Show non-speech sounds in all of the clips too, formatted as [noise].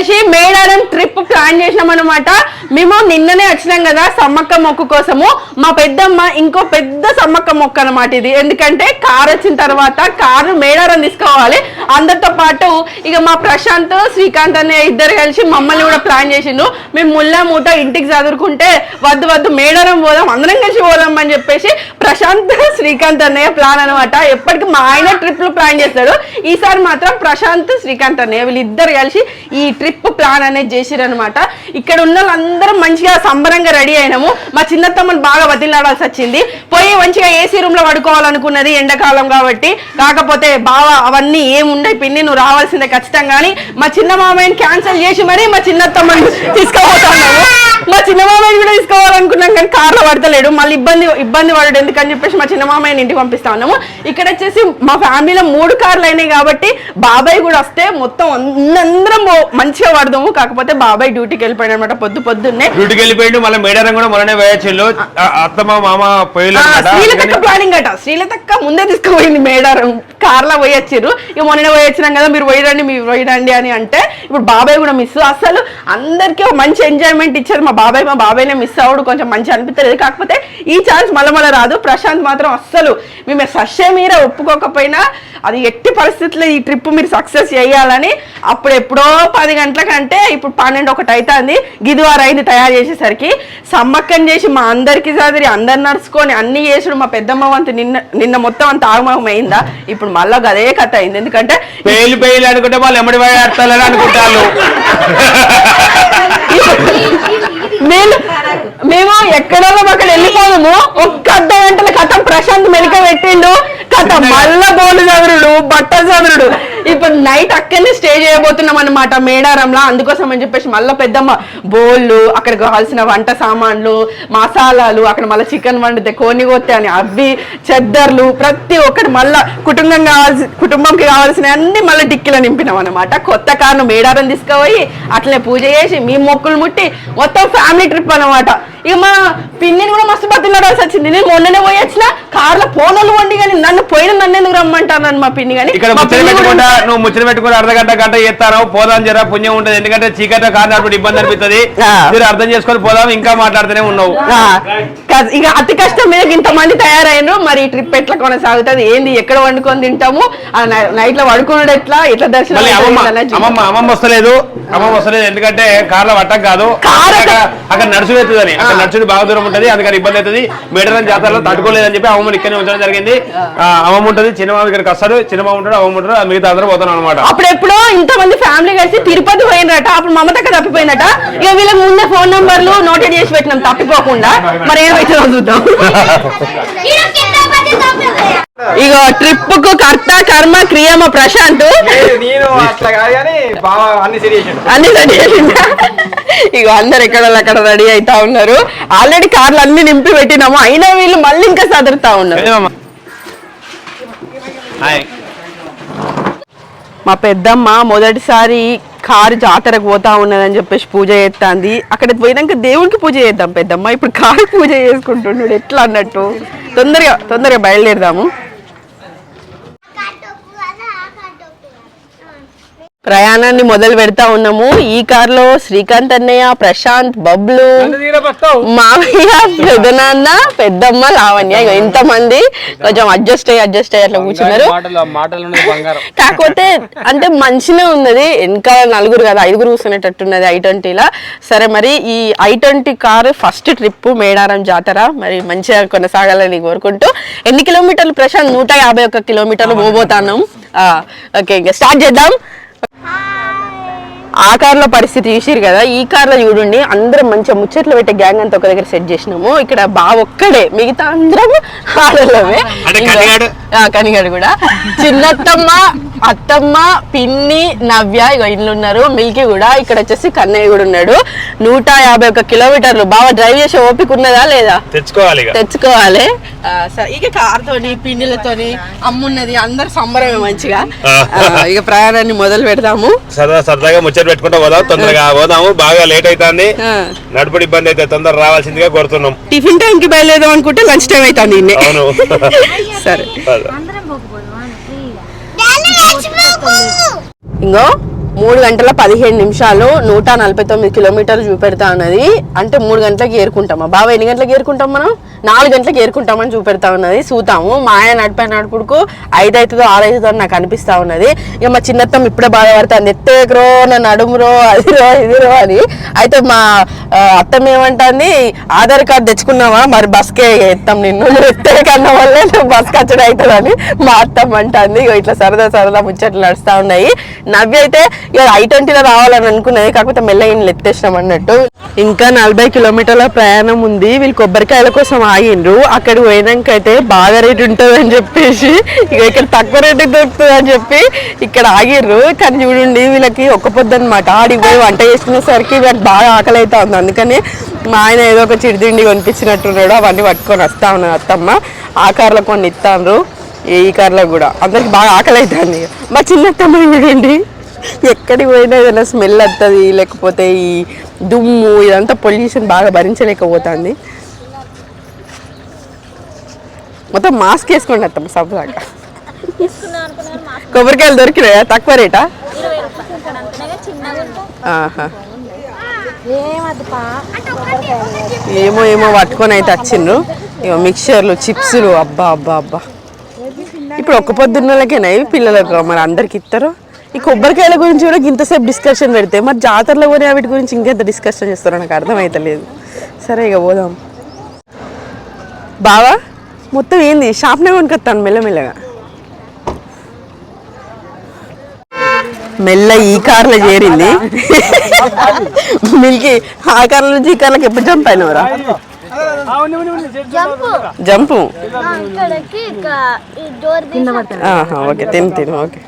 కలిసి Medaram trip plan చేసినాం అనమాట మేము నిన్ననే వచ్చినాం కదా సమ్మక్క మొక్కు కోసము. మా పెద్దమ్మ ఇంకో పెద్ద సమ్మక్క మొక్క అనమాట ఇది. ఎందుకంటే కార్ వచ్చిన తర్వాత కారు మేడారం తీసుకోవాలి. అందరితో పాటు ఇక మా ప్రశాంత్ శ్రీకాంత్ అనే ఇద్దరు కలిసి మమ్మల్ని కూడా ప్లాన్ చేసిండు. మేము ముల్లా మూట ఇంటికి చదువుకుంటే వద్దు వద్దు మేడారం పోదాం అందరం కలిసి పోదాం అని చెప్పేసి ప్రశాంత్ శ్రీకాంత్ అన్నయ్య ప్లాన్ అనమాట ఎప్పటికీ మా ఆయన ట్రిప్లు ప్లాన్ చేస్తాడు. ఈసారి మాత్రం ప్రశాంత్ శ్రీకాంత్ అన్నయ్య వీళ్ళిద్దరు కలిసి ఈ ట్రిప్ ప్లాన్ అనేది చేసిరనమాట ఇక్కడ ఉన్న వాళ్ళందరూ మంచిగా సంబరంగా రెడీ అయినాము. మా చిన్నత్తమ్మని బాగా వదిలాడాల్సి వచ్చింది. పోయి మంచిగా ఏసీ రూమ్లో పడుకోవాలనుకున్నది ఎండాకాలం కాబట్టి. కాకపోతే బాగా అవన్నీ ఏముండయి పిన్ని నువ్వు రావాల్సిందే ఖచ్చితంగా అని మా చిన్న మామయ్యని క్యాన్సిల్ చేసి మరీ మా చిన్న తమ్ముని తీసుకోబోతున్నాము మా చిన్న మామయ్యని కూడా తీసుకోవాలనుకున్నాం కానీ కార్లో పడతలేడు. మళ్ళీ ఇబ్బంది ఇబ్బంది పడడు. ఎందుకని చెప్పేసి మా చిన్న మామయ్యని ఇంటికి పంపిస్తా ఉన్నాము. ఇక్కడ వచ్చేసి మా ఫ్యామిలీలో మూడు కార్లు అయినాయి కాబట్టి బాబాయ్ కూడా వస్తే మొత్తం అందరం మంచిగా పడదాము. కాకపోతే బాబాయ్ డ్యూటీకి వెళ్ళిపోయాడు అనమాట పొద్దు పొద్దున్నే. డ్యూటీకి వెళ్ళిపోయిండు. మళ్ళీ మేడారం కూడా మొన్ననే వేయచ్చు అత్తమ్మ మామ. శ్రీలతక్క ప్లానింగ్ అట. శ్రీలతక్క ముందే తీసుకుపోయింది మేడారం కార్లో పోయి వచ్చిర్రు ఇక మొన్న పోయి వచ్చినాం కదా మీరు పోయిరండి మీరు పోయిరండి అని అంటే ఇప్పుడు బాబాయ్ కూడా మిస్ అసలు అందరికీ ఒక మంచి ఎంజాయ్మెంట్ ఇచ్చారు మా బాబాయ్ మా బాబాయ్నే మిస్ అవ్వడు కొంచెం మంచి అనిపించలేదు కాకపోతే ఈ ఛాన్స్ మళ్ళీ మళ్ళీ రాదు. ప్రశాంత్ మాత్రం అస్సలు మేము సస్య మీర ఒప్పుకోకపోయినా అది ఎట్టి పరిస్థితుల్లో ఈ ట్రిప్ మీరు సక్సెస్ చేయాలని అప్పుడు ఎప్పుడో పది గంటలకంటే ఇప్పుడు పన్నెండు ఒకటి అవుతుంది గిదివారు అయింది తయారు చేసేసరికి సమ్మక్కం చేసి మా అందరికి చదివి అందరు నడుచుకొని అన్ని చేసుడు. మా పెద్దమ్మ వంతు నిన్న నిన్న మొత్తం అంత ఆగమం అయిందా? ఇప్పుడు మళ్ళీ అదే కథ అయింది. ఎందుకంటే పేలు పేలు అనుకుంటే వాళ్ళు ఎమ్మడి అనుకుంటారు. [laughs] మేము మేము ఎక్కడో అక్కడ వెళ్ళిపోదాము. ఒక్క అర్ధ గంటల కథ ప్రశాంత్ మెలిక పెట్టిండు. కథ మళ్ళా బోలు చదురుడు బట్ట చదురుడు ఇప్పుడు నైట్ అక్కడనే స్టే చేయబోతున్నాం అనమాట మేడారంలో. అందుకోసం అని చెప్పేసి మళ్ళీ పెద్దమ్మ బోళ్ళు అక్కడ కావాల్సిన వంట సామాన్లు మసాలాలు అక్కడ మళ్ళీ చికెన్ వండితే కోని కొత్తే అని అవి చెద్దర్లు ప్రతి ఒక్కటి మళ్ళా కుటుంబం కావాల్సి కుటుంబంకి కావాల్సిన అన్ని మళ్ళీ డిక్కిలో నింపినాం అనమాట కొత్త కార్ను మేడారం తీసుకుపోయి అట్లనే పూజ చేసి మీ మొక్కులు ముట్టి మొత్తం ఫ్యామిలీ ట్రిప్ అనమాట ఇక మా పిన్నిని కూడా మస్తు బతిలాడాల్సి వచ్చింది. నేను మొన్ననే పోయి వచ్చిన కార్లో పోనలు వండి కానీ నన్ను పోయిన నన్ను ఎందుకు రమ్మంటాను మా పిన్ని కానీ నువ్వు ముచ్చట పెట్టుకుని అర్ధ గంట గంట చేస్తాను పోదాం జరా పుణ్యం ఉంటది. ఎందుకంటే చీకట కారు నడుపుడు ఇబ్బంది అనిపిస్తుంది. మీరు అర్థం చేసుకొని పోదాం ఇంకా మాట్లాడుతూనే ఉన్నావు. ఇక అతి కష్టం మీద ఇంతమంది తయారైనరు. మరి ఈ ట్రిప్ ఎట్లా కొనసాగుతుంది? ఏంది ఎక్కడ వండుకొని తింటాము? ఆ నైట్లో పడుకున్నాడు ఎట్లా? ఎట్లా దర్శనం అమ్మమ్మ. అమ్మమ్మ వస్తలేదు. అమ్మమ్మ వస్తలేదు ఎందుకంటే కార్లో పట్టం కాదు. అక్కడ నడుచుడు అవుతుందని అక్కడ నడుచుడు బాగా దూరం ఉంటది అందుకని ఇబ్బంది అవుతుంది. మేడరం జాతరలో తట్టుకోలేదని చెప్పి అమ్మమ్మని ఇక్కడనే ఉంచడం జరిగింది. అమ్మమ్మ ఉంటుంది చిన్నమామ ఇక్కడికి వస్తాడు చిన్నమామ ఉంటాడు అమ్మమ్మ ఉంటాడు మిగతా అందరూ పోతాను అనమాట అప్పుడు ఎప్పుడో ఇంతమంది ఫ్యామిలీ కలిసి తిరుపతి పోయినరట అప్పుడు మమతక్క తప్పిపోయినట. ఇక వీళ్ళకి ముందే ఫోన్ నంబర్లు నోటెడ్ చేసి పెట్టినాం తప్పిపోకుండా. మరి చూద్దాం ఇక ట్రిప్కు కర్త కర్మ క్రియమ ప్రశాంత్. లేదు, నేను అట్లా కాదు కానీ బాగా అన్ని సరి అన్ని రెడీ చేసిందా ఇక అందరు ఎక్కడ అక్కడ రెడీ అవుతా ఉన్నారు. ఆల్రెడీ కార్లు అన్ని నింపి పెట్టినాము. అయినా వీళ్ళు మళ్ళీ ఇంకా సదురుతా ఉన్నారు. మా పెద్దమ్మ మొదటిసారి కారు జాతరకు పోతా ఉన్నదని చెప్పేసి పూజ చేస్తాంది అక్కడ పోయినాక దేవుడికి పూజ చేద్దాం పెద్దమ్మ. ఇప్పుడు కారు పూజ చేసుకుంటున్నాడు. ఎట్లా అన్నట్టు? తొందరగా తొందరగా బయలుదేరదాము. ప్రయాణాన్ని మొదలు పెడతా ఉన్నాము. ఈ కారులో శ్రీకాంత్ అన్నయ్య ప్రశాంత్ బబ్లు మామయ్య పెద్దనాన్న పెద్దమ్మ లావణ్య. ఇగో ఇంతమంది కొంచెం అడ్జస్ట్ అయ్యి అడ్జస్ట్ అయ్యి అట్లా కూర్చున్నారు. కాకపోతే అంటే మంచిగా ఉన్నది. ఇంకా నలుగురు కదా ఐదుగురు కూర్చునేటట్టున్నది ఐ ట్వంటీలా. సరే మరి ఈ I twenty car first trip Medaram జాతర. మరి మంచిగా కొనసాగాలని కోరుకుంటూ ఎన్ని కిలోమీటర్లు ప్రశాంత్? నూట యాభై ఒక్క కిలోమీటర్లు పోబోతాను ఓకే ఇంకా స్టార్ట్ చేద్దాం. Hi. ఆ కార్లో పరిస్థితి చూసిరు కదా ఈ కార్లో చూడండి అందరం మంచిగా ముచ్చట్లు పెట్టే గ్యాంగ్ అంతా ఒక దగ్గర సెట్ చేసినాము. ఇక్కడ బావ ఒక్కడే మిగతా అందరం ఆడలమే. కనిగాడు? కూడా. చిన్నత్తమ్మ అత్తమ్మ పిన్ని నవ్య ఇగో ఇల్లు ఉన్నారు మిల్కీ కూడా. ఇక్కడ వచ్చేసి కన్నయ్య కూడా ఉన్నాడు. నూట యాభై ఒక్క కిలోమీటర్లు. బాగా డ్రైవ్ చేసే ఓపిక ఉన్నదా లేదా? తెచ్చుకోవాలి ఇక. తెచ్చుకోవాలి. ఆ, సరే ఇక కార్తోని పిన్నులతోని అమ్మున్నది అందరు సంబరమే మంచిగా. ఇక ప్రయాణాన్ని మొదలు పెడదాము. సరదా సరదాగా ముచ్చట పెట్టుకుంటూ పోదాం తొందరగా పోదాము బాగా లేట్ అవుతుంది. నడుపుడు ఇబ్బంది అయితే తొందర రావాల్సిందిగా కోరుతున్నాం. టిఫిన్ టైం కి బయలుదేరాం అనుకుంటే లంచ్ టైం అవుతుంది. అవును. [laughs] సరే. ఇంకో మూడు గంటల పదిహేడు నిమిషాలు నూట నలభై తొమ్మిది కిలోమీటర్లు చూపెడతా ఉన్నది అంటే మూడు గంటలకు ఏరుకుంటామా? బాబా ఎన్ని గంటలకు ఏరుకుంటాం మనం? నాలుగు గంటలకు ఏరుకుంటామని చూపెడతా ఉన్నది. చూతాము మా ఆయన నడిపే నడుపుడుకు ఐదు అవుతుందో ఆరు అవుతుందో అని నాకు అనిపిస్తా ఉన్నది. ఇక మా చిన్నత్తం ఇప్పుడే బాధపడుతుంది. ఎత్తేకరో నా నడుమురో అదిరో ఇదిరో అని. అయితే మా అత్తం ఏమంటుంది ఆధార్ కార్డు తెచ్చుకున్నావా? మరి బస్కే ఎత్తాం నిన్ను. నువ్వు ఎత్తే కన్నా వల్లే నువ్వు బస్ కచ్చడం అవుతుందని మా అత్తం అంటుంది. ఇగో ఇట్లా సరదా సరదా ముచ్చట్లు నడుస్తా ఉన్నాయి. నవ్వి అయితే ఇక ఐ ట్వంటీలో రావాలని అనుకున్నది. కాకపోతే మెల్ల ఈయన ఎత్తేసినాం అన్నట్టు. ఇంకా నలభై కిలోమీటర్ల ప్రయాణం ఉంది. వీళ్ళు కొబ్బరికాయల కోసం ఆగిండ్రు అక్కడ పోయినాక అయితే బాగా రేట్ ఉంటుంది అని చెప్పేసి ఇక ఇక్కడ తక్కువ రేటు దొరుకుతుంది అని చెప్పి ఇక్కడ ఆగిర్రు. కానీ చూడండి వీళ్ళకి ఒక్క పొద్దు అనమాట ఆడికి పోయి వంట చేసుకునేసరికి వీళ్ళకి బాగా ఆకలి అవుతా ఉంది అందుకని మా ఆయన ఏదో ఒక చిరుతిండి కొనిపించినట్టున్నాడు. అవన్నీ పట్టుకొని వస్తా ఉన్నాను అత్తమ్మ. ఆ కార్లో కొన్ని ఇస్తాను ఈ కార్లో కూడా. అందరికి బాగా ఆకలి అవుతుంది మా చిన్నత్తమ్మ చూడండి ఎక్కడికి పోయినా ఏదైనా స్మెల్ వస్తుంది లేకపోతే ఈ దుమ్ము ఇదంతా పొల్యూషన్ బాగా భరించలేకపోతుంది. మొత్తం మాస్క్ వేసుకోండి అత్తమ్మ సబ్బులాగా కొబ్బరికాయలు దొరికినాయా? తక్కువ రేటా? ఏమో ఏమో పట్టుకొని అయితే వచ్చిండ్రు. ఇగో మిక్చర్లు చిప్స్లు అబ్బా అబ్బా అబ్బా. ఇప్పుడు ఒక్క పొద్దున్నలకేనా? ఇవి పిల్లలకు మరి అందరికి ఇస్తారు ఈ కొబ్బరికాయల గురించి కూడా ఇంతసేపు డిస్కషన్ పెడితే మరి జాతరలో పోనీ వీటి గురించి ఇంకెంత డిస్కషన్ చేస్తారో నాకు అర్థమైతలేదు. సరే ఇక పోదాం. బావా? మొత్తం ఏంది? షాప్నే కొనుకొస్తాను మెల్లమెల్లగా మెల్ల ఈ కార్లో చేరింది. మిల్కి ఆ కార్ల నుంచి ఈ కార్లకి ఎప్పుడు జంప్. అయినవరా జంపు ఓకే తిని తిని ఓకే.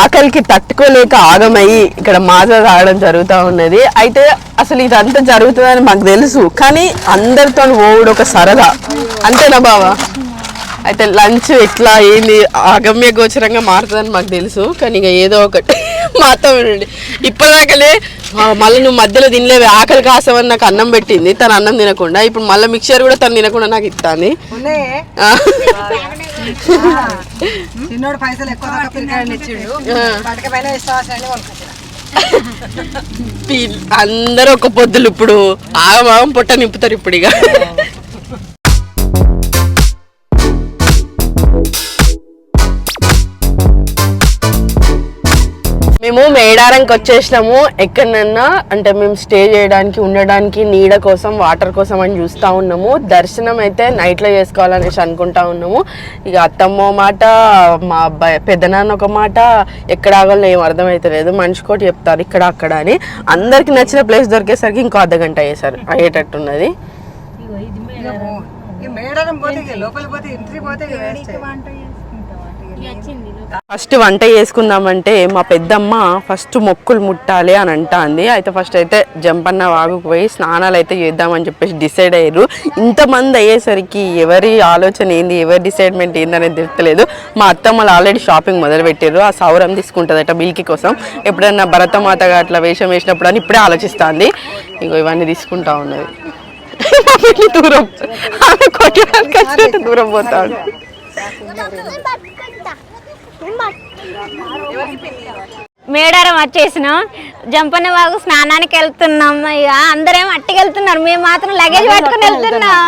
ఆకలికి తట్టుకోలేక ఆగమయ్యి ఇక్కడ మాజా తాగడం జరుగుతూ ఉన్నది. అయితే అసలు ఇదంతా జరుగుతుందని మాకు తెలుసు. కానీ అందరితో ఓవుడు ఒక సరదా. అంతేనా బావా? అయితే లంచ్ ఎట్లా ఏంది అగమ్య గోచరంగా మారుతుందని మాకు తెలుసు కానీ ఇక ఏదో ఒకటి [laughs] మాతో వినండి ఇప్పటిదాకలే మళ్ళీ నువ్వు మధ్యలో తినలేవి ఆకలి కాసమని నాకు అన్నం పెట్టింది తను అన్నం తినకుండా. ఇప్పుడు మళ్ళీ మిక్చర్ కూడా తను తినకుండా నాకు ఇస్తాంది. చిన్నోడు పైసలు ఎక్కువ పీ- [laughs] అందరూ ఒక పొద్దులు ఇప్పుడు ఆగమాగం పొట్ట నింపుతారు ఇప్పుడు ఇక. మేము మేడారంకి వచ్చేసినాము. ఎక్కడన్నా అంటే మేము స్టే చేయడానికి ఉండడానికి నీడ కోసం వాటర్ కోసం అని చూస్తూ ఉన్నాము. దర్శనం అయితే నైట్లో చేసుకోవాలనేసి అనుకుంటా ఉన్నాము. ఇక అత్తమ్మ మాట మా అబ్బాయి పెద్దనాన్న ఒక మాట ఎక్కడ ఆగాలో ఏం అర్థమవుతలేదు మనిషికోటి చెప్తారు ఇక్కడ అక్కడ అని. అందరికి నచ్చిన ప్లేస్ దొరికేసరికి ఇంకో అర్ధ గంట అయ్యేసారు అయ్యేటట్టున్నది. మేడారం. పోతే పోతే waste. ఫస్ట్ వంట చేసుకుందామంటే మా పెద్దమ్మ ఫస్ట్ మొక్కులు ముట్టాలి అని అంటాంది. అయితే ఫస్ట్ అయితే జంపన్న వాగుకు పోయి స్నానాలు అయితే చేద్దామని చెప్పేసి డిసైడ్ అయ్యారు. ఇంతమంది అయ్యేసరికి ఎవరి ఆలోచన ఏంది ఎవరి డిసైడ్మెంట్ ఏంది అనేది తెలుస్తలేదు మా అత్తమ్మలు ఆల్రెడీ షాపింగ్ మొదలు పెట్టారు ఆ సౌరం తీసుకుంటుందట మిల్కి కోసం. ఎప్పుడన్నా భరతమాతగా అట్లా వేషం వేసినప్పుడు అని ఇప్పుడే ఆలోచిస్తుంది. ఇగో ఇవన్నీ తీసుకుంటా ఉన్నది. దూరం ఆమె కొట్టడానికి వచ్చినట్టు దూరం పోతా ఉంది. మేడారం వచ్చేసినాం. జంపన్న వాగు స్నానానికి వెళ్తున్నాం. ఇక అందరేం అట్టికి వెళ్తున్నారు మేము మాత్రం లగేజ్ పట్టుకుని వెళ్తున్నాం.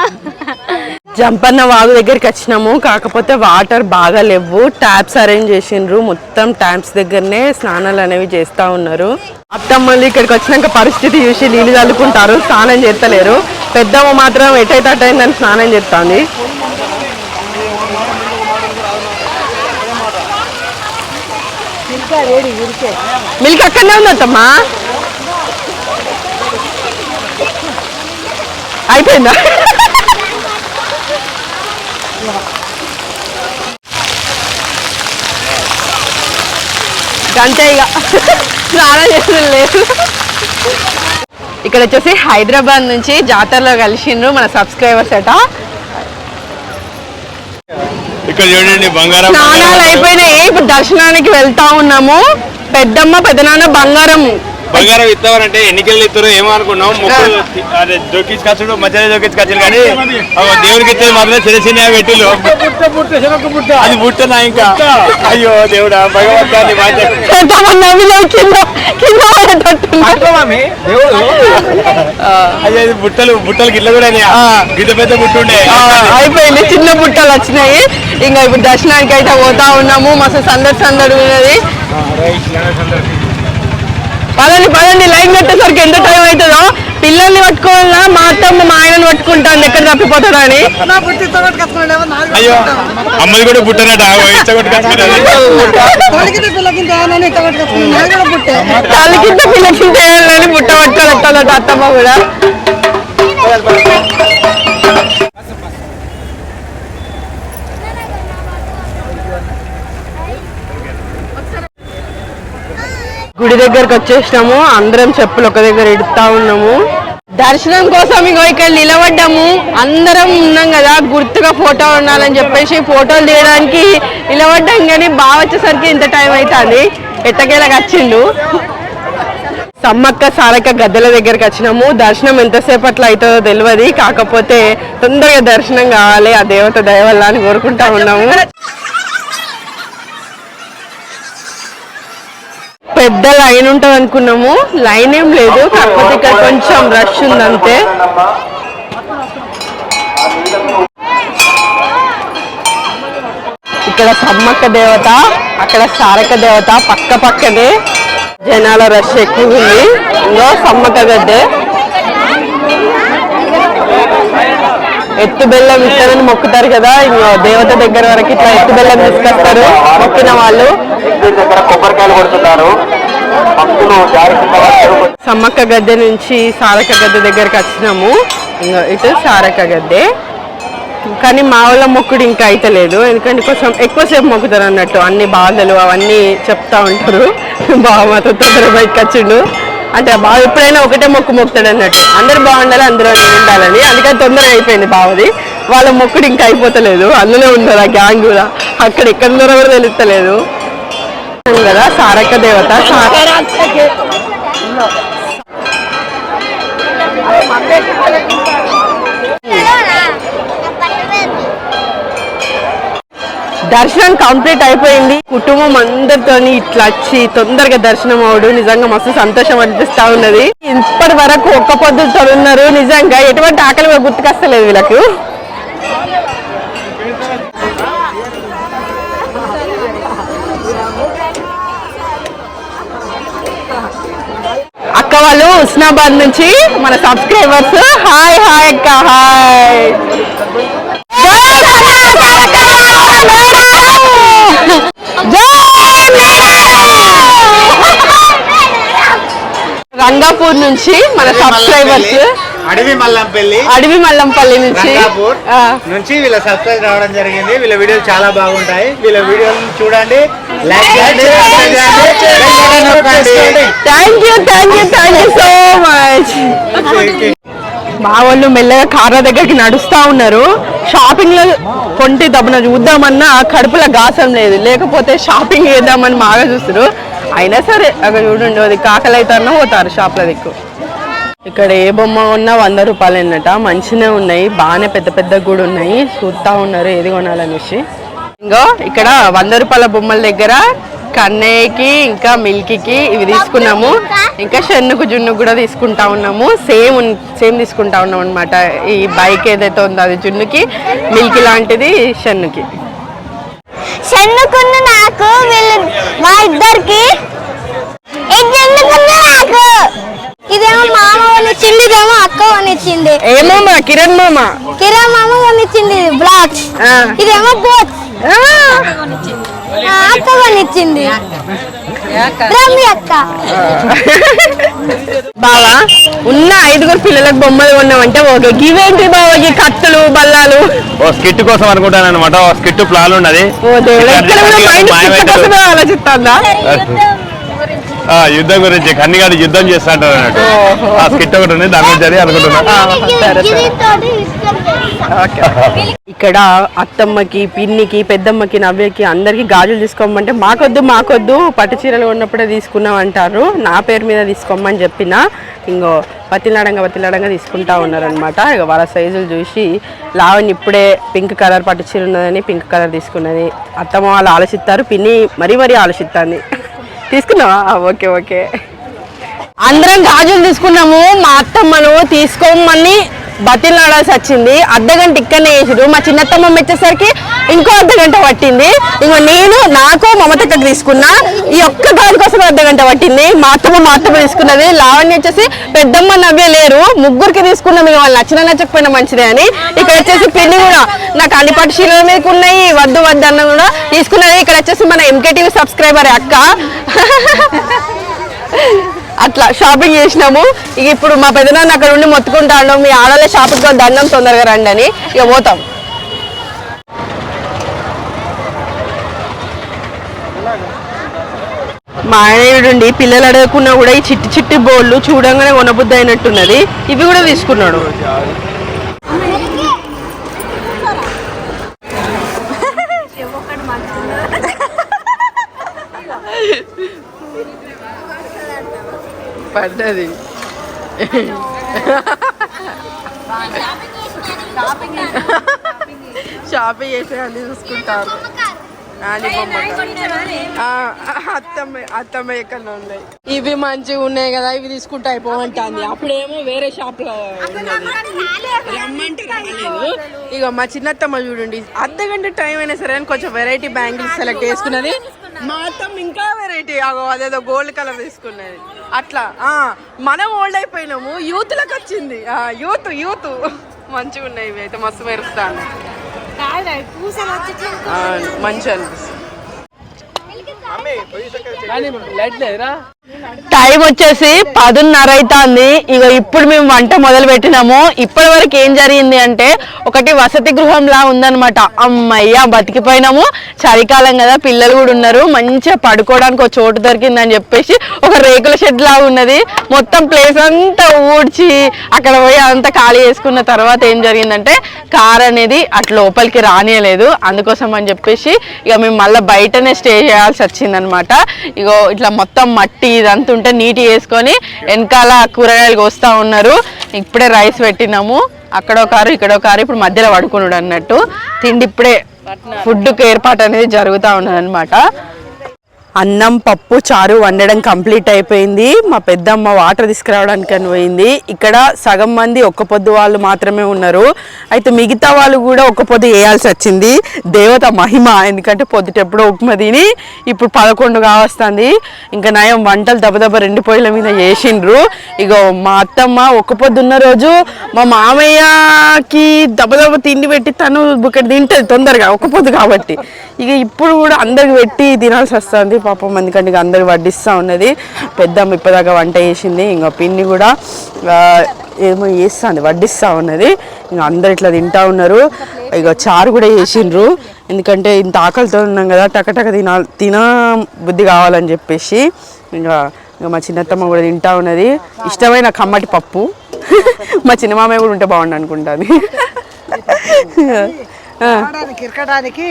జంపన్న వాగు దగ్గరికి వచ్చినాము. కాకపోతే వాటర్ బాగా లేవు. ట్యాప్స్ అరేంజ్ చేసిండ్రు. మొత్తం ట్యాప్స్ దగ్గరనే స్నానాలు అనేవి చేస్తా ఉన్నారు. అత్తమ్మలు ఇక్కడికి వచ్చినాక పరిస్థితి చూసి నీళ్ళు చల్లుకుంటారు. స్నానం చేస్తలేరు. పెద్దమ్మ మాత్రం ఎటైతే అటైందని స్నానం చేస్తుంది. మిల్క్ అక్కడనే ఉంది అయిపోయిందా? అంతే ఇక. స్నానం చేసిన లేదు. ఇక్కడ వచ్చేసి హైదరాబాద్ నుంచి జాతరలో కలిసిండ్రు మన సబ్స్క్రైబర్స్ అట. ఇక్కడ చూడండి బంగారం. స్నానాలు అయిపోయినాయి. ఇప్పుడు దర్శనానికి వెళ్తా ఉన్నాము. పెద్దమ్మ పెద్దనాన్న బంగారం బంగారం ఇస్తామనంటే ఎన్నికలు ఇస్తారు ఏమో అనుకున్నాం. మొక్కలు అదే జోకించుకొచ్చుడు మధ్యలో జోకించుకొచ్చారు కానీ దేవుడికి ఇచ్చేది మాత్రం చిన్న చిన్న పెట్టిలు అది పుట్టనా ఇంకా? అయ్యో దేవుడా భగవంతాన్ని ఇది బుట్టలు బుట్టలు గిట్ల కూడా గిద్ద పెద్ద బుట్టుండే ఆ, అయిపోయింది. చిన్న బుట్టలు వచ్చినాయి. ఇంకా ఇప్పుడు దర్శనానికి అయితే పోతా ఉన్నాము. మస్తు సందడి సందడి ఉన్నది. పదండి పదండి లైన్ కట్టేసరికి ఎంత టైం అవుతుందో? పిల్లల్ని పట్టుకోవాలా మా అత్తమ్మ మా ఆయనని పట్టుకుంటాను ఎక్కడ తప్పిపోతాడా అని. అయ్యో అమ్మది కూడా పుట్టనట పిల్లకింత కూడా పుట్టే పట్టుకోలేస్తాడట అత్తమ్మ కూడా. గుడి దగ్గరకు వచ్చేసినాము. అందరం చెప్పులు ఒక దగ్గర ఇడుతా ఉన్నాము. దర్శనం కోసం ఇంకో ఇక్కడ నిలబడ్డాము. అందరం ఉన్నాం కదా గుర్తుగా ఫోటో ఉండాలని చెప్పేసి ఫోటోలు తీయడానికి నిలబడ్డాం కానీ బాగా వచ్చేసరికి ఇంత టైం అవుతుంది ఎట్టకేలకు వచ్చిండు? సమ్మక్క సారక్క గద్దెల దగ్గరికి వచ్చినాము. దర్శనం ఎంతసేపట్లో అవుతుందో తెలియదు కాకపోతే తొందరగా దర్శనం కావాలి. ఆ దేవత దయవల్ల అని కోరుకుంటా ఉన్నాము. పెద్ద లైన్ ఉంటుంది అనుకున్నాము. లైన్ ఏం లేదు. కాకపోతే ఇక్కడ కొంచెం రష్ ఉంది అంతే ఇక్కడ సమ్మక్క దేవత అక్కడ సారక దేవత పక్క పక్కనే జనాల రష్ ఎక్కువ ఉంది ఇంకో సమ్మక్క గడ్డే. ఎత్తు బెల్లం ఇస్తారని మొక్కుతారు కదా. ఇంకో దేవత దగ్గర వరకు ఇట్లా ఎత్తు బెల్లం తీసుకొస్తారు. మొక్కిన వాళ్ళు. కొబ్బరికాయలు కొడుతున్నారు. సమ్మక్క గద్దె నుంచి సారక గద్దె దగ్గరకు వచ్చినాము. ఇటు సారక గద్దె. కానీ మా వాళ్ళ మొక్కుడు ఇంకా అయితలేదు ఎందుకంటే కొంచెం ఎక్కువసేపు మొక్కుతారు అన్నట్టు. అన్ని బాధలు అవన్నీ చెప్తా ఉంటారు. బావ మాతో తొందర బయటకు వచ్చిండు. అంటే బావ ఎప్పుడైనా ఒకటే మొక్కు మొక్కుతాడు అన్నట్టు. అందరు బాగుండాలి అందరూ ఉండాలని. అందుకని తొందరగా అయిపోయింది బావది. వాళ్ళ మొక్కుడు ఇంకా అయిపోతలేదు. అందులో ఉన్నారు ఆ గ్యాంగ్ కూడా. అక్కడ ఎక్కడ ఉన్నారో కూడా తెలుస్తలేదు. కదా సారక్క దేవత దర్శనం కంప్లీట్ అయిపోయింది. కుటుంబం అందరితో ఇట్లా వచ్చి తొందరగా దర్శనం అవడు నిజంగా మస్తు సంతోషం అనిపిస్తా ఉన్నది. ఇప్పటి వరకు ఒక్క పొద్దుతో ఉన్నారు నిజంగా ఎటువంటి ఆకలి గుర్తుకొస్తలేదు వీళ్ళకు. అక్క వాళ్ళు ఉస్నాబాద్ నుంచి మన సబ్స్క్రైబర్స్. హాయ్ హాయ్ అక్క హాయ్. రంగాపూర్ నుంచి మన సబ్స్క్రైబర్స్. అడవి మల్లంపల్లి అడవి మల్లంపల్లి నుంచి. నుంచి వీళ్ళ సబ్స్క్రైబ్ రావడం జరిగింది. వీళ్ళ వీడియోలు చాలా బాగుంటాయి. వీళ్ళ వీడియోలు చూడండి. లైక్ చేయండి. Thank you thank you thank you so much మా వాళ్ళు మెల్లగా కార్ల దగ్గరికి నడుస్తా ఉన్నారు. షాపింగ్లో కొంటి దబ్బున చూద్దామన్నా కడుపులో గాసం లేదు. లేకపోతే షాపింగ్ చేద్దామని బాగా చూస్తారు అయినా సరే అక్కడ చూడండి అది కాకలు అవుతారన్నా పోతారు షాప్ల దిక్కు. ఇక్కడ ఏ బొమ్మ ఉన్నా వంద రూపాయలు అన్నట మంచినే ఉన్నాయి. బాగానే పెద్ద పెద్ద కూడా ఉన్నాయి. చూస్తా ఉన్నారు ఏది కొనాలనేసి. ఇంకో ఇక్కడ వంద రూపాయల బొమ్మల దగ్గర కన్నయ్యకి ఇంకా మిల్కీకి ఇవి తీసుకున్నాము. ఇంకా షన్నుకు జున్ను కూడా తీసుకుంటా ఉన్నాము. సేమ్ సేమ్ తీసుకుంటా ఉన్నాం అనమాట ఈ బైక్ ఏదైతే ఉందో అది జున్నుకి మిల్కీ లాంటిది షన్నుకి. చెన్నుకున్న నాకు మా ఇద్దరికి. ఇదేమో మామ కొనిచ్చింది ఇదేమో అక్క కొనిచ్చింది ఏమో కిరణ్ మామ. కిరా మామ కొనిచ్చింది ఇది బ్లాక్స్. ఇదేమో బోట్స్ అక్క కొనిచ్చింది రమ్మి అక్క. బావా ఉన్న ఐదుగురు పిల్లలకు బొమ్మలు కొన్నామంటే ఓకే. ఇవేంటి బావా ఈ కత్తులు బల్లాలు? ఓ స్కిట్ కోసం అనుకుంటాను అనమాట ఓ స్కిట్ ప్లాన్ ఉన్నది. ఆలోచిస్తుందా? యుద్ధం గురించి కన్నిగాడు యుద్ధం చేస్తా అంటారు అన్నట్టు. ఆ స్కిట్ ఒకటి ఉంది దాని గురించి అని అనుకుంటున్నా. సరే సరే. ఇక్కడ అత్తమ్మకి పిన్నికి పెద్దమ్మకి నవ్యకి అందరికి గాజులు తీసుకోమంటే మాకొద్దు మాకొద్దు పట్టు చీరలు ఉన్నప్పుడే తీసుకున్నాం అంటారు నా పేరు మీద తీసుకోమని చెప్పిన ఇంకో పతిలాడంగా పతిలాడంగా తీసుకుంటా ఉన్నారనమాట ఇక వాళ్ళ సైజులు చూసి లావణ్య ఇప్పుడే పింక్ కలర్ పట్టు చీర ఉన్నదని పింక్ కలర్ తీసుకున్నది. అత్తమ్మ వాళ్ళు ఆలోచిస్తారు పిన్ని మరీ మరీ ఆలోచిస్తుంది. తీసుకున్నావా? Okay okay. అందరం గాజులు తీసుకున్నాము మా అత్తమ్మను తీసుకోమని బతిలాడాల్సి వచ్చింది. అర్ధగంట ఇక్కడనే వేసిరు మా చిన్నత్తమ్మ వచ్చేసరికి ఇంకో అర్ధగంట పట్టింది. ఇంకో నేను నాకు మమతక్కకు తీసుకున్నా. ఈ ఒక్క దానికోసం అర్ధగంట పట్టింది. మా అత్తమ్మ మా అత్తమ్మ తీసుకున్నది. లావణ్య వచ్చేసి పెద్దమ్మ నవ్వే లేరు. ముగ్గురికి తీసుకున్నాం ఇక వాళ్ళు నచ్చిన నచ్చకపోయినా మంచిదే అని. ఇక్కడ వచ్చేసి పిన్ని కూడా నాకు అల్లిపాటి శీలల మీదకి ఉన్నాయి. వద్దు వద్దు అన్న కూడా తీసుకున్నది. ఇక్కడ వచ్చేసి మన ఎంకేటీవీ సబ్స్క్రైబర్ అక్క. అట్లా షాపింగ్ చేసినాము. ఇక ఇప్పుడు మా పెద్దనాన్న అక్కడ ఉండి మొత్తుకుంటాను మీ ఆడలే షాపింగ్ దండం తొందరగా రండి అని ఇక పోతాం. మా ఆయనయుడుండి పిల్లలు అడగకున్నా కూడా ఈ చిట్టి చిట్టి బోళ్ళు చూడంగానే కొనబుద్ధి అయినట్టున్నది. ఇవి కూడా తీసుకున్నాడు. పడ్డది షాపింగ్ చేసి అన్ని చూసుకుంటారు. అత్తమ్మ అత్తమ్మ ఎక్కడ ఉన్నాయి. ఇవి మంచిగా ఉన్నాయి కదా ఇవి తీసుకుంటే అయిపోమంటాంది అప్పుడేమో వేరే షాప్లో ఉన్నది. రమ్మంటే రాలేదు. ఇక మా చిన్నత్తమ్మ చూడండి అర్ధ గంట టైం అయినా సరే అని కొంచెం వెరైటీ బ్యాంగిల్స్ సెలెక్ట్ చేసుకున్నది. మా అత్తమ్మ ఇంకా వెరైటీ అదేదో గోల్డ్ కలర్ తీసుకున్నది. అట్లా ఆ మనం ఓల్డ్ అయిపోయినాము యూత్లకు వచ్చింది. ఆ యూత్ యూత్. మంచిగా ఉన్నాయి ఇవి అయితే మస్తు మెరుస్తాను. మంచిగా అనిపిస్తుంది. టైం వచ్చేసి పదున్నర అవుతుంది ఇక ఇప్పుడు మేము వంట మొదలు పెట్టినాము ఇప్పటి వరకు ఏం జరిగింది అంటే ఒకటి వసతి గృహంలా ఉందనమాట అమ్మయ్య బతికిపోయినాము. చలికాలం కదా పిల్లలు కూడా ఉన్నారు. మంచిగా పడుకోవడానికి ఒక చోటు దొరికిందని చెప్పేసి ఒక రేకుల షెడ్ లాగా ఉన్నది. మొత్తం ప్లేస్ అంతా ఊడ్చి అక్కడ పోయి అంతా ఖాళీ చేసుకున్న తర్వాత ఏం జరిగిందంటే కార్ అనేది అట్లా లోపలికి రానియలేదు. అందుకోసం అని చెప్పేసి ఇక మేము మళ్ళీ బయటనే స్టే చేయాల్సి వచ్చిందనమాట ఇగో ఇట్లా మొత్తం మట్టి ఇదంతా ఉంటే నీటి వేసుకొని వెనకాల కూరగాయలు కోస్తా ఉన్నారు. ఇప్పుడే రైస్ పెట్టినాము. అక్కడో కారు ఇక్కడో కారు ఇప్పుడు మధ్యలో పడుకున్నాడు అన్నట్టు. తిండి ఇప్పుడే ఫుడ్కి ఏర్పాటు అనేది జరుగుతూ ఉన్నది అన్నం పప్పు చారు వండడం కంప్లీట్ అయిపోయింది. మా పెద్దమ్మ వాటర్ తీసుకురావడానికి అని పోయింది. ఇక్కడ సగం మంది ఒక్క పొద్దు వాళ్ళు మాత్రమే ఉన్నారు. అయితే మిగతా వాళ్ళు కూడా ఒక్క పొద్దు వేయాల్సి వచ్చింది. దేవత మహిమ ఎందుకంటే పొద్దుటెప్పుడో ఉప్మా తిని ఇప్పుడు పదకొండు కావస్తుంది. ఇంకా నయం వంటలు దెబ్బదెబ్బ రెండు పొయ్యిల మీద వేసిండ్రు ఇగో మా అత్తమ్మ ఒక్క పొద్దు ఉన్న రోజు మా మామయ్యకి దెబ్బదెబ్బ తిండి పెట్టి తను ఇక్కడ తింటుంది తొందరగా ఒక్క పొద్దు కాబట్టి. ఇక ఇప్పుడు కూడా అందరికి పెట్టి తినాల్సి వస్తుంది. పాపం ఎందుకంటే ఇక అందరికి వడ్డిస్తూ ఉన్నది. పెద్దమ్మ ఇప్పటిదాకా వంట చేసింది ఇంకా పిన్ని కూడా ఏమో చేస్తుంది వడ్డిస్తూ ఉన్నది. ఇంకా అందరు ఇట్లా తింటా ఉన్నారు. ఇక చారు కూడా చేసిండ్రు. ఎందుకంటే ఇంత ఆకలితో ఉన్నాం కదా టకటక తినా తిన బుద్ధి కావాలని చెప్పేసి ఇంకా ఇంకా మా చిన్నత్తమ్మ కూడా తింటా ఉన్నది. ఇష్టమైన కమ్మటి పప్పు. [laughs] మా చిన్న మామయ్య కూడా ఉంటే బాగుండు అనుకుంటాను ఆడడానికి, [laughs] [laughs] ఇరకడానికి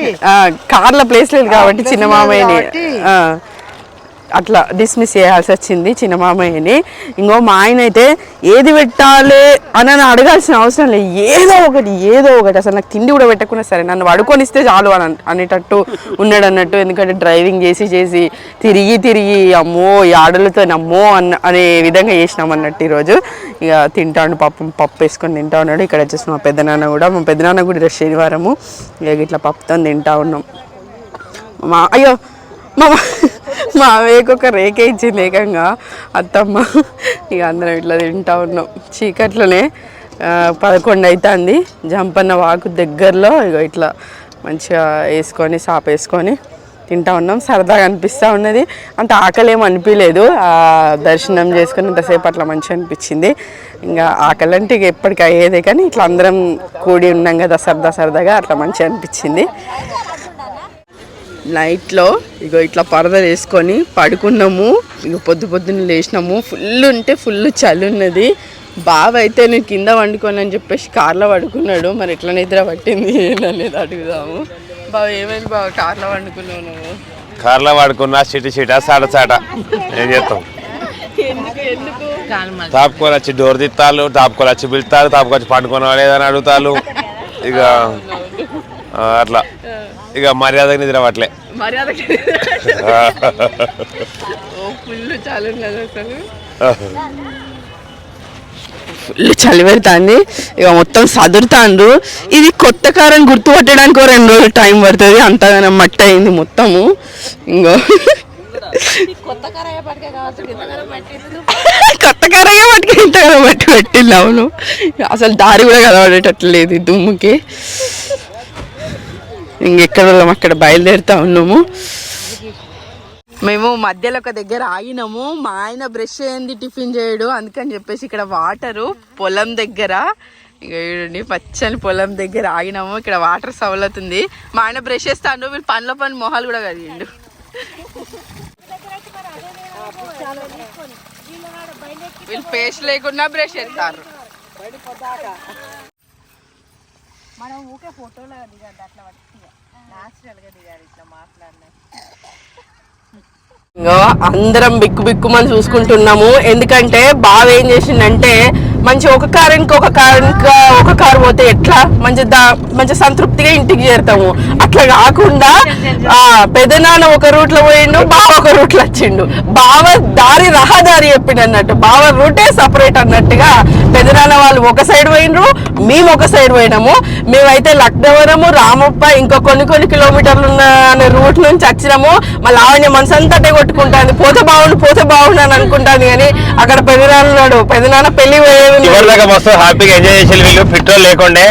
కార్ల ప్లేస్ లేదు కాబట్టి చిన్న మామయ్యని. ఆ, అట్లా డిస్మిస్ చేయాల్సి వచ్చింది చిన్న మామయ్యని. ఇంకో మా ఆయన అయితే ఏది పెట్టాలి అని నన్ను అడగాల్సిన అవసరం లేదు. ఏదో ఒకటి ఏదో ఒకటి. అసలు నాకు తిండి కూడా పెట్టకుండా సరే నన్ను పడుకొనిస్తే చాలు అని అనేటట్టు ఉన్నాడు అన్నట్టు. ఎందుకంటే డ్రైవింగ్ చేసి చేసి తిరిగి తిరిగి అమ్మో ఈ ఆడలతో అమ్మో అన్న అనే విధంగా చేసినాం అన్నట్టు ఈరోజు. ఇక తింటాడు పప్పు పప్పు వేసుకొని తింటా ఉన్నాడు. ఇక్కడ వచ్చేసి మా పెద్దనాన్న కూడా మా పెద్దనాన్న కూడా ఈరోజు శనివారము. ఇక ఇట్లా పప్పుతో తింటా ఉన్నాం. మా అయ్యో మా మా వేకు ఒక రేకే ఇచ్చింది ఏకంగా అత్తమ్మ ఇక అందరం ఇట్లా తింటా ఉన్నాం. చీకట్లోనే పదకొండు అవుతుంది జంపన్న వాకు దగ్గరలో ఇక ఇట్లా మంచిగా వేసుకొని సాపేసుకొని తింటా ఉన్నాం. సరదాగా అనిపిస్తూ ఉన్నది. అంత ఆకలి ఏం అనిపించలేదు ఆ దర్శనం చేసుకుని ఇంతసేపు అట్లా మంచిగా అనిపించింది. ఇంకా ఆకలి అంటే ఇక ఎప్పటికీ అయ్యేదే కానీ ఇట్లా అందరం కూడి ఉన్నాం కదా సరదా సరదాగా అట్లా మంచిగా అనిపించింది. నైట్లో ఇగో ఇట్లా పరద వేసుకొని పడుకున్నాము. ఇక పొద్దు పొద్దున్న లేచినాము. ఫుల్ ఉంటే ఫుల్ చలి ఉన్నది. బావ అయితే నేను కింద వండుకోను అని చెప్పేసి కార్లో పడుకున్నాడు. మరి ఎట్లా నిద్ర పట్టింది ఏందనేది అడుగుదాము. బావ ఏమైంది బావ? కార్లో వండుకున్నావు నువ్వు? కార్లో వాడుకున్నా సిటీ సీటా సాట సాట. ఏం చేస్తాం? తాపుకొని వచ్చి డోర్ తిత్తాలు తాపుకొని వచ్చి పిలుస్తారు తాపుకొని వచ్చి పండుకున్న లేదని అడుగుతారు ఇక అట్లా. ఇక మర్యాద నిద్ర పట్లే మర్యాద ఓ ఫుల్ చలి ఉన్నది అసలు. ఫుల్ చలి పెడుతుంది ఇక మొత్తం సదురుతాండ్రు. ఇది కొత్త కారం గుర్తుపట్టడానికి ఒక రెండు రోజులు టైం పడుతుంది. అంతగానో మట్టి అయింది మొత్తము. ఇంకో కొత్త కారగా పట్టుకు ఇంతగానో మట్టి పెట్టింది అవును. అసలు దారి కూడా కలవడేటట్లు లేదు ఈ దుమ్ముకి. ఇంకెక్కడ అక్కడ బయలుదేరుతా ఉన్నాము. మేము మధ్యలో ఒక దగ్గర ఆగినాము. మా ఆయన బ్రష్ చేయండి టిఫిన్ చేయడు. అందుకని చెప్పేసి ఇక్కడ వాటరు పొలం దగ్గర ఇక చూడండి పచ్చని పొలం దగ్గర ఆగినాము. ఇక్కడ వాటర్ సవలతుంది. మా ఆయన బ్రష్ చేస్తాడు వీళ్ళు పనిలో పని మొహాలు కూడా కదిగిండు వీళ్ళు పేస్ట్ లేకుండా బ్రష్ చేస్తారు. మనం ఊకే ఫోటోలో దిగద్దు అట్లా అందరం బిక్కు బిక్కుమని చూసుకుంటున్నాము. ఎందుకంటే బావ ఏం చేసిండంటే మంచి ఒక కారు ఇంకొక కారు ఇంకా ఒక కారు పోతే ఎట్లా? మంచి దా మంచి సంతృప్తిగా ఇంటికి చేరుతాము. అట్లా కాకుండా ఆ పెదనాన్న ఒక రూట్లో పోయిండు బావ ఒక రూట్లో వచ్చిండు. బావ దారి రహదారి చెప్పిండు అన్నట్టు. బావ రూటే సపరేట్ అన్నట్టుగా పెదనాన్న వాళ్ళు ఒక సైడ్ పోయినరు మేము ఒక సైడ్ పోయినాము. మేమైతే లక్నవరము రామప్ప ఇంకా కొన్ని కొన్ని కిలోమీటర్లు ఉన్న అనే రూట్ నుంచి వచ్చినాము. మళ్ళీ ఆవిడ మనసంతటే కొట్టుకుంటాను పోతే బాగుండు పోతే బాగుండు అని అనుకుంటాను కానీ అక్కడ పెదనాన్న ఉన్నాడు. పెదనాన్న పెళ్ళి ఉన్నది. చివరిదాకా మస్తు హ్యాపీగా ఎంజాయ్ చేసి వీళ్ళు పెట్రోల్ లేకుండే.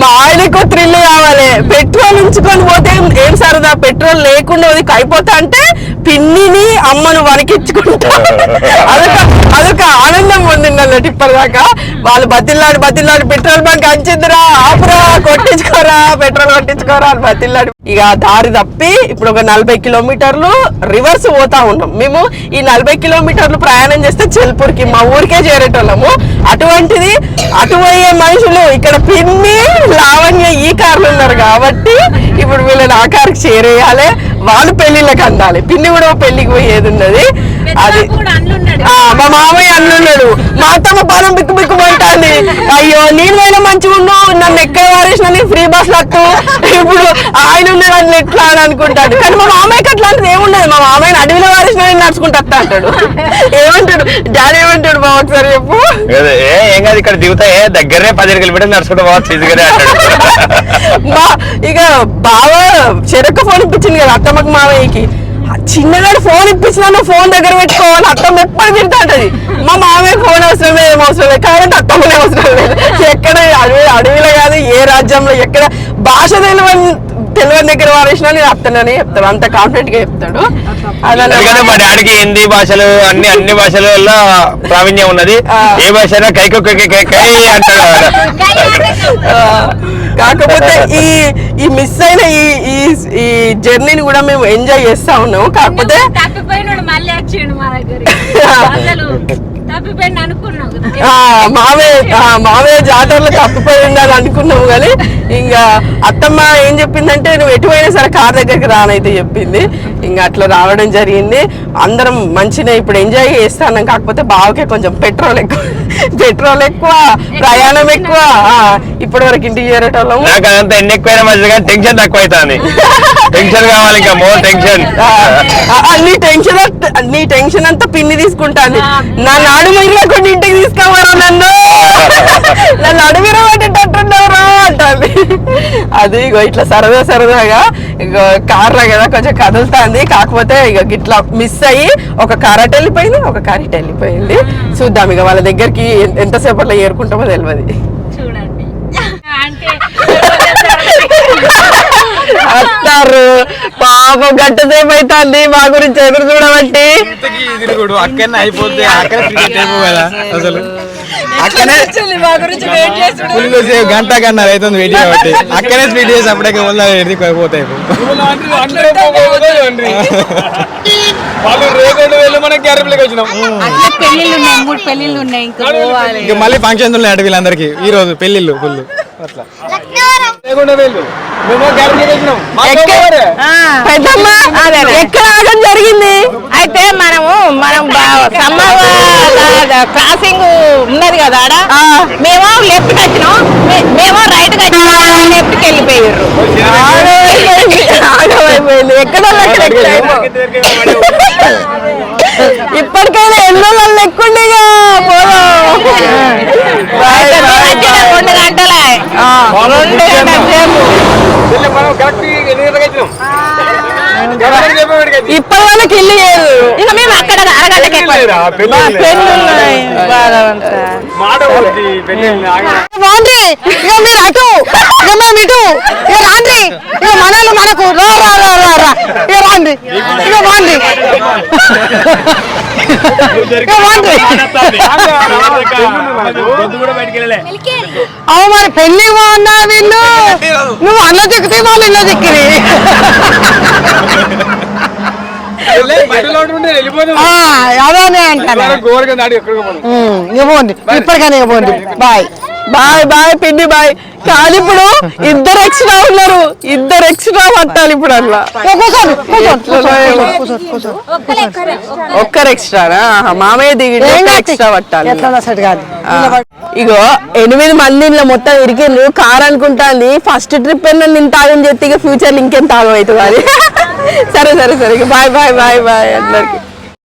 మా ఆయనకు థ్రిల్ కావాలి. పెట్రోల్ ఉంచుకొని పోతే ఏం సరదా? పెట్రోల్ లేకుండా అయిపోతా అంటే పిన్నిని అమ్మను వణికించుకుంటా. [laughs] అదొక అదొక ఆనందం పొందింది అన్నట్టు ఇప్పటిదాకా. వాళ్ళు బతిల్లాడి బతిల్లాడి పెట్రోల్ బంక్ అంచిద్దురా ఆపురా కొట్టించుకోరా పెట్రోల్ కొట్టించుకోరా అని బతిల్లాడి. ఇక దారి తప్పి ఇప్పుడు ఒక నలభై కిలోమీటర్లు రివర్స్ పోతా ఉన్నాం. మేము ఈ నలభై కిలోమీటర్లు ప్రయాణం చేస్తే చెల్పూర్కి మా ఊరికే చేరేటోళ్ళము. అటువంటిది అటు పోయే మనుషులు ఇక్కడ పిన్ని లావణ్య ఈ కార్లు ఉన్నారు కాబట్టి ఇప్పుడు వీళ్ళని ఆకారికి చేరేయాలి. వాళ్ళు పెళ్ళిళ్ళకి అందాలి. పిన్ని కూడా పెళ్ళికి పోయేది ఉన్నది అది ఆ, మా మామయ్య అన్నున్నాడు మా అత్తమ్మ పాలం బిక్కు బిక్కు అంటాంది అయ్యో నేను పోయినా మంచిగా ఉండు. నన్ను ఎక్కడ వారేసిన నేను ఫ్రీ బస్ లత్తు ఇప్పుడు ఆయన ఉన్నాడు అని ఎట్లా అని అనుకుంటాడు. కానీ మా మామయ్యకి అట్లాంటిది ఏముండదు మా మామయ్యని అడవిలో వారేసిన నేను నడుచుకుంటా అంటాడు. ఏమంటాడు? డాడీ ఏమంటాడు బావ ఒకసారి చెప్పు. ఏ కాదు ఇక్కడ దిగుతా. ఏ దగ్గరనే పదిహేను కిలోమీటర్లు నడుచుకుంటూ ఇదిగానే అంటాడు. మా ఇక బావ చెరక్క ఫోన్ ఇప్పించింది కదా అత్తమ్మకి మామయ్యకి. చిన్నగాడు ఫోన్ ఇప్పించినా నువ్వు ఫోన్ దగ్గర పెట్టుకోవాలి అత్తమ్మ ఎప్పుడు తింటా ఉంటది మా మామయ్య ఫోన్ అవసరం లేదు ఏం అవసరం లేదు. కాబట్టి అత్తమ్మనే అవసరం లేదు. ఎక్కడ అడవి అడవిలో కాదు ఏ రాజ్యంలో ఎక్కడ భాష తెలియని తెలియని దగ్గర వారేసినా నేను అత్తనని చెప్తాడు అంత కాన్ఫిడెంట్గా చెప్తాడు. అదన మా డాడీకి హిందీ భాషలు అన్ని అన్ని భాషలలో ప్రావీణ్యం ఉన్నది. ఏ భాష అయినా కైకు కై కై కై అంటాడు కాకపోతే ఈ ఈ మిస్ అయిన ఈ ఈ జర్నీని కూడా మేము ఎంజాయ్ చేస్తా ఉన్నాము. కాకపోతే మావే మావే జాతరలో తప్పిపోయి ఉండాలి అనుకున్నాము కానీ ఇంకా అత్తమ్మ ఏం చెప్పిందంటే నువ్వు ఎటువైనా సరే కార్ దగ్గరికి రానైతే చెప్పింది. ఇంకా అట్లా రావడం జరిగింది. అందరం మంచిగా ఇప్పుడు ఎంజాయ్ చేస్తాను. కాకపోతే బావకే కొంచెం పెట్రోల్ ఎక్కువ పెట్రోల్ ఎక్కువ ప్రయాణం ఎక్కువ. ఆ, ఇప్పటి వరకు ఇంటికి చేరేటోళ్ళము నాకు అదంతా ఎన్ని ఎక్కువైనా మంచిది కానీ టెన్షన్ తక్కువ అవుతుంది టెన్షన్ కావాలి ఇంకా మోర్ టెన్షన్ నీ టెన్షన్ అంత- నీ టెన్షన్ అంతా పిన్ని తీసుకుంటాంది. నా నాడు మిగిలకుండా ఇంటికి తీసుకోవరా నన్ను? నన్ను అడుగురా పట్టేటట్టున్నారా అంటాంది. అది ఇగో ఇట్లా సరదా సరదాగా ఇగో కార్లో కదా కొంచెం కదులుతాంది. కాకపోతే ఇక ఇట్లా మిస్ అయ్యి ఒక కార్ అటు వెళ్ళిపోయింది ఒక కార్ ఇటు వెళ్ళిపోయింది. చూద్దాం ఇక వాళ్ళ దగ్గరికి ఎంతసేపట్లో ఏరుకుంటామో తెలియదు చూడండి. అంటే వస్తారు పాపం గంట సేపు అవుతుంది మా గురించి ఎదురు చూడబట్టి తిరుగుడు అక్కడనే అయిపోద్ది అక్కడ అసలు. అక్కనే గంట కన్నారు అవుతుంది వెయిట్ కాబట్టి. అక్కనే స్పీడ్ చేసి అప్పుడే పోతాయి ఇంకా పోవాలి. ఇంకా మళ్ళీ ఫంక్షన్స్ ఉన్నాయి అటు వీళ్ళందరికీ. ఈ రోజు పెళ్ళిళ్ళు ఫుల్. అట్లా. రేగొండ వెళ్ళు. మేము క్యారెంట్లోకి వచ్చినాం పెద్దమ్మ ఎక్కడ ఆగం జరిగింది? అయితే మనము మనం సమ్మర్ క్రాసింగ్ ఉన్నది కదా ఆడ? మేము లెఫ్ట్ వచ్చినాం మేము రైట్ వచ్చినాం లెఫ్ట్కి వెళ్ళిపోయారు ఎక్కడ ఇప్పటికైనా ఎన్నో వాళ్ళు ఎక్కుండిగా రెండు గంటలే. రెండు గంటల సేపు. ఇప్పటి వాళ్ళకి ఇల్లు లేదు ఇక మేము అక్కడ అరగంటకి ఆగ- రాండి ఇక మీరు అటు ఇక మేము ఇటు. ఇక రాండి ఇక మనలు మనకు రా రా రా రా రా. ఇక రాండి ఇక అవు మరి పెళ్ళి బాగున్నా వీళ్ళు నువ్వు అన్న దిక్కితే వాళ్ళు ఇన్న దిక్కిరి. అదే ఇక పోండి ఇప్పటికైనా ఇక పోండి బాయ్. బాయ్ బాయ్ పిన్ని బాయ్. కానీ ఇప్పుడు ఇద్దరు ఎక్స్ట్రా ఉన్నారు. ఇద్దరు ఎక్స్ట్రా పట్టాలి ఇప్పుడు అట్లా. ఒక్కరు ఎక్స్ట్రానా మామయ్య దిగి ఎక్స్ట్రా పట్టాలి. ఇగో ఎనిమిది మంది ఇంట్లో మొత్తం ఇరికిండ్రు. కార్ అనుకుంటాంది. ఫస్ట్ ట్రిప్ అయినా నేను తాగం చెప్తే ఇక ఫ్యూచర్ ఇంకేం తాగం అవుతుంది అది సరే సరే సరే. బాయ్ బాయ్ బాయ్ బాయ్ అందరికి.